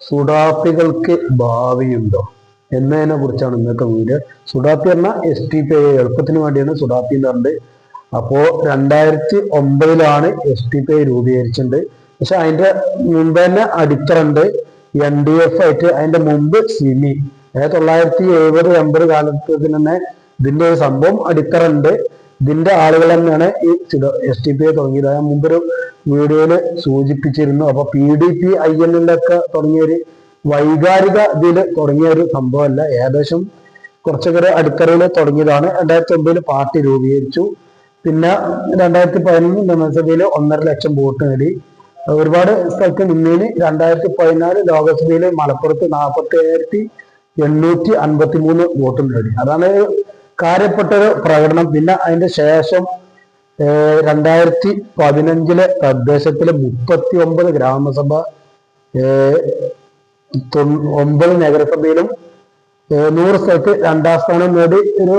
സുഡാപ്പികൾക്ക് ഭാവിയുണ്ടോ? എന്നതിനെ കുറിച്ചാണ് ഇന്നത്തെ വീഡിയോ. സുഡാപ്പി പറഞ്ഞാൽ എസ് ടി പി ഐ എളുപ്പത്തിന് വേണ്ടിയാണ് സുഡാപ്പി എന്ന് പറഞ്ഞത്. അപ്പോ രണ്ടായിരത്തി ഒമ്പതിലാണ് എസ് ടി പി ഐ രൂപീകരിച്ചിട്ടുണ്ട്. പക്ഷെ അതിന്റെ മുമ്പ് തന്നെ അടിത്തറുണ്ട് എൻ ഡി എഫ് ആയിട്ട് അതിന്റെ മുമ്പ് സിമി അതായത് തൊള്ളായിരത്തി എഴുപത് എൺപത് കാലത്ത് തന്നെ ഇതിന്റെ ഒരു സംഭവം അടിത്തറുണ്ട് ഇതിന്റെ ആളുകൾ തന്നെയാണ് ഈ എസ് ടി പി ഐ തുടങ്ങിയത്. മുമ്പൊരു വീഡിയോയിൽ സൂചിപ്പിച്ചിരുന്നു. അപ്പൊ P D P I N എല്ലൊക്കെ തുടങ്ങിയ ഒരു വൈകാരിക ഇതിൽ തുടങ്ങിയ ഒരു സംഭവമല്ല. ഏകദേശം കുറച്ചൊക്കെ ഒരു തുടങ്ങിയതാണ്. രണ്ടായിരത്തി ഒമ്പതിൽ പാർട്ടി രൂപീകരിച്ചു. പിന്നെ രണ്ടായിരത്തി പതിനൊന്ന് നിയമസഭയിൽ ഒന്നര ലക്ഷം വോട്ട് നേടി. ഒരുപാട് സ്ഥലത്ത് നിന്നതിന് രണ്ടായിരത്തി പതിനാല് ലോകസഭയിൽ മലപ്പുറത്ത് നാൽപ്പത്തി ഏഴായിരത്തി എണ്ണൂറ്റി അൻപത്തി മൂന്ന് വോട്ട് നേടി. അതാണ് കാര്യപ്പെട്ട ഒരു പ്രകടനം. പിന്നെ അതിന്റെ ശേഷം രണ്ടായിരത്തി പതിനഞ്ചിലെ തദ്ദേശത്തിലെ മുപ്പത്തി ഒമ്പത് ഗ്രാമസഭ ഒമ്പത് നഗരസഭയിലും നൂറ് സ്ഥലത്ത് രണ്ടാം സ്ഥാനം നേടി. ഒരു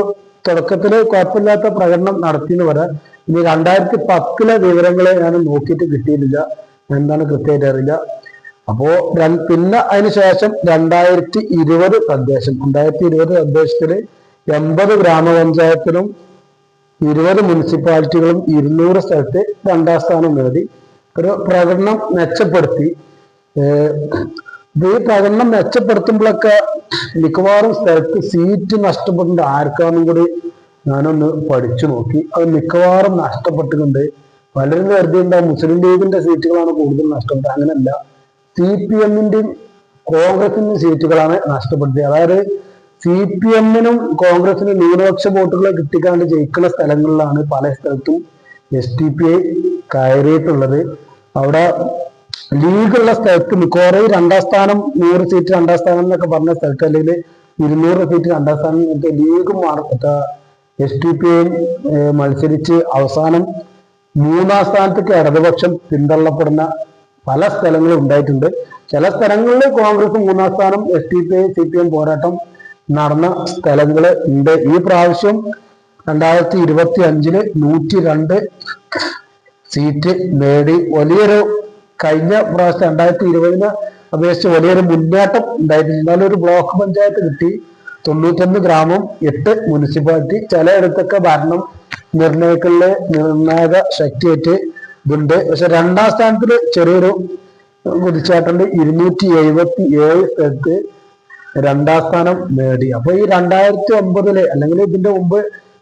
തുടക്കത്തിൽ കുഴപ്പമില്ലാത്ത പ്രകടനം നടത്തി എന്ന് പറയാം. ഇനി രണ്ടായിരത്തി പത്തിലെ വിവരങ്ങളെ ഞാൻ നോക്കിയിട്ട് കിട്ടിയിട്ടില്ല. എന്താണ് കൃത്യമായിട്ട് അറിയില്ല. അപ്പോ പിന്നെ അതിനുശേഷം രണ്ടായിരത്തി ഇരുപത് തദ്ദേശം രണ്ടായിരത്തി ഇരുപത് തദ്ദേശത്തിൽ എൺപത് ഗ്രാമപഞ്ചായത്തിലും ഇരുപത് മുനിസിപ്പാലിറ്റികളും ഇരുന്നൂറ് സ്ഥലത്ത് രണ്ടാം സ്ഥാനം നേടി. ഒരു പ്രകടനം മെച്ചപ്പെടുത്തി. ഈ പ്രകടനം മെച്ചപ്പെടുത്തുമ്പോഴൊക്കെ മിക്കവാറും സ്ഥലത്ത് സീറ്റ് നഷ്ടപ്പെടുന്നത് ആർക്കാന്നും കൂടി ഞാനൊന്ന് പഠിച്ചു നോക്കി. അത് മിക്കവാറും നഷ്ടപ്പെട്ടിട്ടുണ്ട്. പലരും കരുതിയുണ്ടാവും മുസ്ലിം ലീഗിന്റെ സീറ്റുകളാണ് കൂടുതൽ നഷ്ടപ്പെട്ടത്? അങ്ങനെയല്ല സി പി എമ്മിന്റെയും കോൺഗ്രസിന്റെയും സീറ്റുകളാണ് നഷ്ടപ്പെടുത്തിയത്. അതായത് സി പി എമ്മിനും കോൺഗ്രസിനും ന്യൂനപക്ഷ വോട്ടുകളെ കിട്ടിക്കാണ്ട് ജയിക്കുന്ന സ്ഥലങ്ങളിലാണ് പല സ്ഥലത്തും എസ് ടി പി ഐ കയറിയിട്ടുള്ളത്. അവിടെ ലീഗുള്ള സ്ഥലത്ത് മിക്കവാറും രണ്ടാം സ്ഥാനം നൂറ് സീറ്റ് രണ്ടാം സ്ഥാനം എന്നൊക്കെ പറഞ്ഞ സ്ഥലത്ത് അല്ലെങ്കിൽ ഇരുന്നൂറ് സീറ്റ് രണ്ടാം സ്ഥാനം എന്നിട്ട് ലീഗും എസ് ടി പി ഐയും മത്സരിച്ച് അവസാനം മൂന്നാം സ്ഥാനത്തേക്ക് ഇടതുപക്ഷം പിന്തള്ളപ്പെടുന്ന പല സ്ഥലങ്ങളും ഉണ്ടായിട്ടുണ്ട്. ചില സ്ഥലങ്ങളിൽ കോൺഗ്രസ് മൂന്നാം സ്ഥാനം S D P I C P M പോരാട്ടം നടന്ന സ്ഥലങ്ങൾ ഉണ്ട്. ഈ പ്രാവശ്യം രണ്ടായിരത്തി ഇരുപത്തി അഞ്ചിൽ നൂറ്റി രണ്ട് സീറ്റ് നേടി. വലിയൊരു കഴിഞ്ഞ പ്രാവശ്യം രണ്ടായിരത്തി ഇരുപതിന് അപേക്ഷിച്ച് വലിയൊരു മുന്നേറ്റം ഉണ്ടായിട്ടുണ്ട്. എന്നാലും ഒരു ബ്ലോക്ക് പഞ്ചായത്ത് കിട്ടി. തൊണ്ണൂറ്റൊന്ന് ഗ്രാമം എട്ട് മുനിസിപ്പാലിറ്റി. ചിലയിടത്തൊക്കെ ഭരണം നിർണയക്കളിൽ നിർണായക ശക്തിയേറ്റ് ഇതുണ്ട്. പക്ഷെ രണ്ടാം സ്ഥാനത്തിൽ ചെറിയൊരു കുതിച്ചാട്ടുണ്ട് ഇരുന്നൂറ്റി എഴുപത്തി ഏഴ് സ്ഥലത്ത് രണ്ടാം സ്ഥാനം നേടി. അപ്പൊ ഈ രണ്ടായിരത്തി ഒമ്പതിലെ അല്ലെങ്കിൽ ഇതിന്റെ മുമ്പ്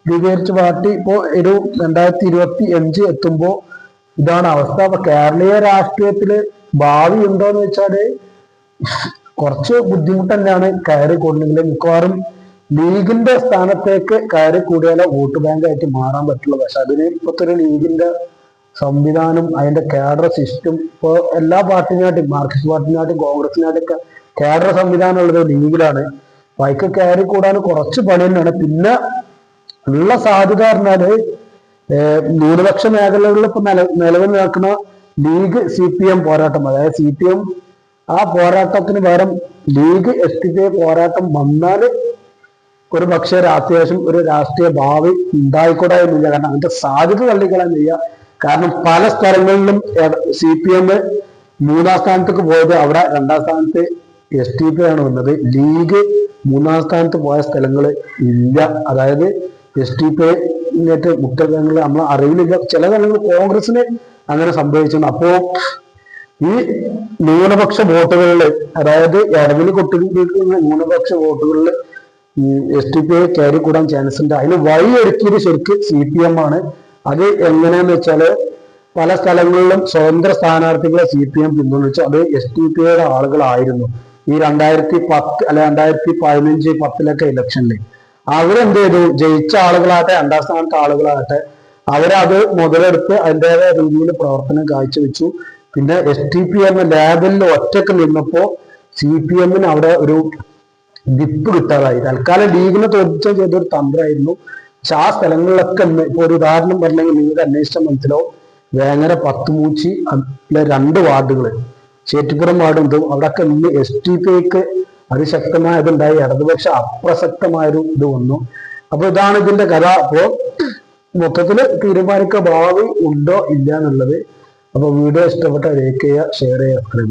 രൂപീകരിച്ച പാർട്ടി ഇപ്പോ ഒരു രണ്ടായിരത്തി ഇരുപത്തി അഞ്ച് എത്തുമ്പോ ഇതാണ് അവസ്ഥ. അപ്പൊ കേരളീയ രാഷ്ട്രീയത്തിൽ ഭാവി ഉണ്ടോ എന്ന് വെച്ചാൽ കുറച്ച് ബുദ്ധിമുട്ട് തന്നെയാണ് കയറി കൂടുന്നെങ്കിൽ മിക്കവാറും ലീഗിന്റെ സ്ഥാനത്തേക്ക് കയറി കൂടിയാലേ വോട്ട് ബാങ്ക് ആയിട്ട് മാറാൻ പറ്റുള്ളൂ. പക്ഷെ അതിന് ഇപ്പോഴത്തെ ഒരു ലീഗിന്റെ സംവിധാനം അതിന്റെ കേഡർ സിസ്റ്റം ഇപ്പൊ എല്ലാ പാർട്ടിനായിട്ടും മാർക്സിസ്റ്റ് പാർട്ടിനായിട്ടും കോൺഗ്രസിനായിട്ടൊക്കെ കേഡർ സംവിധാനം ഉള്ളത് ലീഗിലാണ്. വൈക്ക് കയറി കൂടാൻ കുറച്ച് പണി തന്നെയാണ്. പിന്നെ ഉള്ള സാധ്യത പറഞ്ഞാൽ ന്യൂനപക്ഷ മേഖലകളിൽ ഇപ്പൊ നില നിലവിൽ നിൽക്കുന്ന ലീഗ് സി പി എം പോരാട്ടം. അതായത് സി പി എം ആ പോരാട്ടത്തിന് പകരം League S D P I പോരാട്ടം വന്നാൽ ഒരു പക്ഷേ അത്യാവശ്യം ഒരു രാഷ്ട്രീയ ഭാവി ഉണ്ടായിക്കൂടാ എന്നില്ല. കാരണം അതിന്റെ സാധ്യത തള്ളിക്കളയാൻ വയ്യ. കാരണം പല സ്ഥലങ്ങളിലും സി പി എം മൂന്നാം സ്ഥാനത്തേക്ക് പോയത് അവിടെ രണ്ടാം സ്ഥാനത്ത് എസ് ടി പി ആണ് വന്നത്. ലീഗ് മൂന്നാം സ്ഥാനത്ത് പോയ സ്ഥലങ്ങൾ ഇല്ല. അതായത് എസ് ടി പി ായിട്ട് മുട്ടങ്ങൾ നമ്മൾ അറിവിലില്ല. ചില സ്ഥലങ്ങൾ കോൺഗ്രസിന് അങ്ങനെ സംഭവിച്ചിട്ടുണ്ട്. അപ്പോ ഈ ന്യൂനപക്ഷ വോട്ടുകളിൽ അതായത് ഇടവിൽ കൊട്ടിരിക്കുന്ന ന്യൂനപക്ഷ വോട്ടുകളിൽ എസ് ടി പി ഐ കയറി കൂടാൻ ചാൻസ് ഉണ്ട്. അതിന് വഴി ഒരുക്കിയത് ശരിക്ക് സി പി എം ആണ്. അത് എങ്ങനെയാന്ന് വെച്ചാൽ പല സ്ഥലങ്ങളിലും സ്വതന്ത്ര സ്ഥാനാർത്ഥികളെ സി പി എം പിന്തുണച്ചു. അത് എസ് ടി പി ഐയുടെ ആളുകളായിരുന്നു. ഈ രണ്ടായിരത്തി പത്ത് അല്ലെ രണ്ടായിരത്തി പതിനഞ്ച് പത്തിലൊക്കെ ഇലക്ഷനിൽ അവരെന്ത് ചെയ്തു? ജയിച്ച ആളുകളാകട്ടെ രണ്ടാം സ്ഥാനത്തെ ആളുകളാകട്ടെ അവരത് മുതലെടുത്ത് അതിന്റെതായ രീതിയിൽ പ്രവർത്തനം കാഴ്ചവെച്ചു. പിന്നെ എസ് ടി പി എന്ന ലേബലിൽ ഒറ്റയ്ക്ക് നിന്നപ്പോ സി പി എമ്മിന് അവിടെ ഒരു വിപ്പ് കിട്ടാതായി. തൽക്കാലം ലീഗിനെ തോൽപ്പിച്ച ചെയ്തൊരു തന്ത്രമായിരുന്നു. പക്ഷെ ആ സ്ഥലങ്ങളിലൊക്കെ ഇപ്പൊ ഒരു ഉദാഹരണം പറഞ്ഞെങ്കിൽ നിങ്ങൾക്ക് അന്വേഷിച്ച മനസ്സിലാവും. വേങ്ങര പത്തുമൂച്ചി അതിലെ രണ്ട് വാർഡുകൾ ചേറ്റിപ്പുറം വാർഡും ഇതും അവിടെയൊക്കെ നിന്ന് എസ് ടി പി ഐക്ക് അതിശക്തമായ ഇടതുപക്ഷ അപ്രസക്തമായൊരു ഇത് വന്നു. അപ്പൊ ഇതാണ് ഇതിന്റെ കഥ. അപ്പോ മൊത്തത്തിൽ തീരുമാനിക്ക ഭാവി ഉണ്ടോ ഇല്ല എന്നുള്ളത് അപ്പൊ വീഡിയോ ഇഷ്ടപ്പെട്ട ലൈക്ക് ചെയ്യുക ഷെയർ ചെയ്യുക.